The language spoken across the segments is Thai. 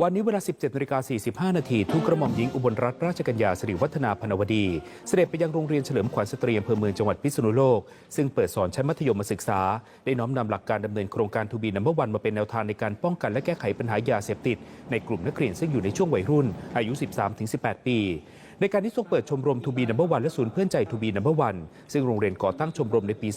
วันนี้เวลา 17นาฬิกา45 นาทีทุกกระหม่อมหญิงอุบลรัตนราชกัญญาสิริวัฒนาพนวดี เสด็จไปยังโรงเรียนเฉลิมขวัญสตรีอำเภอเมืองจังหวัดพิษณุโลก ซึ่งเปิดสอนชั้นมัธยมศึกษา ได้น้อมนำหลักการดำเนินโครงการทูบีนัมเบอร์วันมาเป็นแนวทางในการป้องกันและแก้ไขปัญหายาเสพติด ในกลุ่มนักเรียนซึ่งอยู่ในช่วงวัยรุ่น อายุ 13-18 ปี ในการที่ทรงเปิดชมรมทูบีนัมเบอร์วันและศูนย์เพื่อนใจทูบีนัมเบอร์วันซึ่งโรงเรียนก่อตั้งชมรมในปี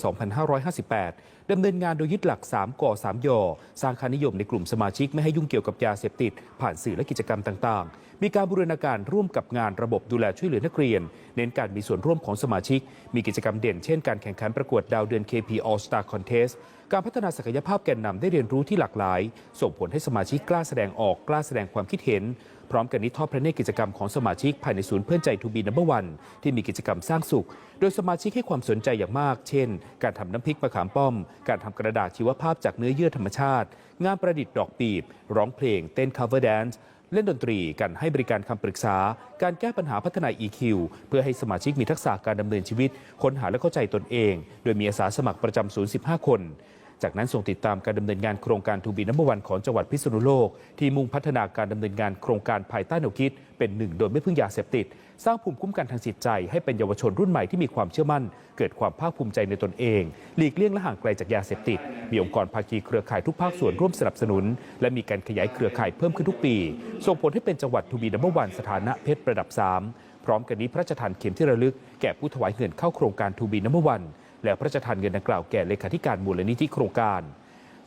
2558ดำเนินงานโดยยึดหลัก 3ก่อ3ยอสร้างค่านิยมในกลุ่มสมาชิกไม่ให้ยุ่งเกี่ยวกับยาเสพติด ผ่านสื่อและกิจกรรมต่างๆ มีการบูรณาการร่วมกับงานระบบดูแลช่วยเหลือนักเรียน เน้นการมีส่วนร่วมของสมาชิก มีกิจกรรมเด่นเช่นการแข่งขันประกวดดาวเดือน KP All Star Contest การพัฒนาศักยภาพแกนนำได้เรียนรู้ที่หลากหลาย ส่งผลให้สมาชิกกล้าแสดงออกกล้าแสดงความคิดเห็นพร้อมกันนี้ทอดพระเนตรกิจกรรมของสมาชิกภายในศูนย์เพื่อนใจทูบีนัมเบอร์วันที่มีกิจกรรมสร้างสุข โดยสมาชิกให้ความสนใจอย่างมาก เช่น การทำน้ำพริกมะขามป้อม การทำกระดาษชีวภาพจากเนื้อเยื่อธรรมชาติ งานประดิษฐ์ดอกปีบ ร้องเพลง เต้น cover dance เล่นดนตรี การให้บริการคำปรึกษา การแก้ปัญหาพัฒนา EQ เพื่อให้สมาชิกมีทักษะการดำเนินชีวิต ค้นหาและเข้าใจตนเอง โดยมีอาสาสมัครประจำศูนย์ 15 คน จากนั้นส่งติดตามการดำเนินงานโครงการทูบีนัมเบอร์วันของจังหวัดพิษณุโลก ที่มุ่งพัฒนาการดำเนินงานโครงการภายใต้แนวคิด เป็นหนึ่งโดยไม่พึ่งยาเสพติด สร้างภูมิคุ้มกันทางจิตใจ ให้เป็นเยาวชนรุ่นใหม่ที่มีความเชื่อมั่น เกิดความภาคภูมิใจในตนเอง หลีกเลี่ยงและห่างไกลจากยาเสพติด มีองค์กรภาคีเครือข่ายทุกภาคส่วนร่วมสนับสนุน และมีการขยายเครือข่ายเพิ่มขึ้นทุกปี ส่งผลให้เป็นจังหวัดทูบีนัมเบอร์วันสถานะเพชรระดับ 3 พร้อมกันนี้พระราชทานเข็มที่ระลึกแก่ผู้ถวายเงินเข้าโครงการทูบีนัมเบอร์วัน และพระราชทานเงินดังกล่าวแก่เลขาธิการมูลนิธิโครงการ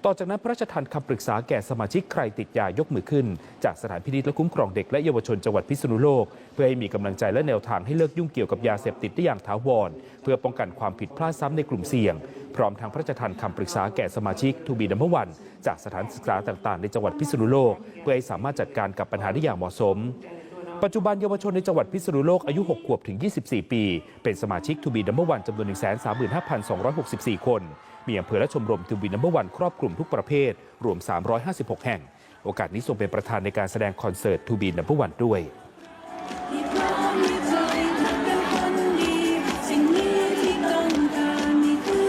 ต่อจากนั้นพระราชทานคำปรึกษาแก่สมาชิกใครติดยายกมือขึ้น จากสถานพินิจและคุ้มครองเด็กและเยาวชนจังหวัดพิษณุโลก เพื่อให้มีกำลังใจและแนวทางให้เลิกยุ่งเกี่ยวกับยาเสพติดได้อย่างถาวร เพื่อป้องกันความผิดพลาดซ้ำในกลุ่มเสี่ยง พร้อมทางพระราชทานคำปรึกษาแก่สมาชิกทูบีนัมเบอวันจากสถานศึกษาต่างๆ ในจังหวัดพิษณุโลก เพื่อให้สามารถจัดการกับปัญหาได้อย่างเหมาะสม ปัจจุบันเยาวชนในจังหวัดพิษณุโลกอายุ 6 ขวบถึง 24 ปี เป็นสมาชิกทูบีดัมเบิลวันจำนวน 135,264 คน มีอำเภอและชมรมทูบีดัมเบิลวันครอบคลุมทุกประเภท รวม 356 แห่ง โอกาสนี้ทรงเป็นประธานในการแสดงคอนเสิร์ตทูบีดัมเบิลวันด้วย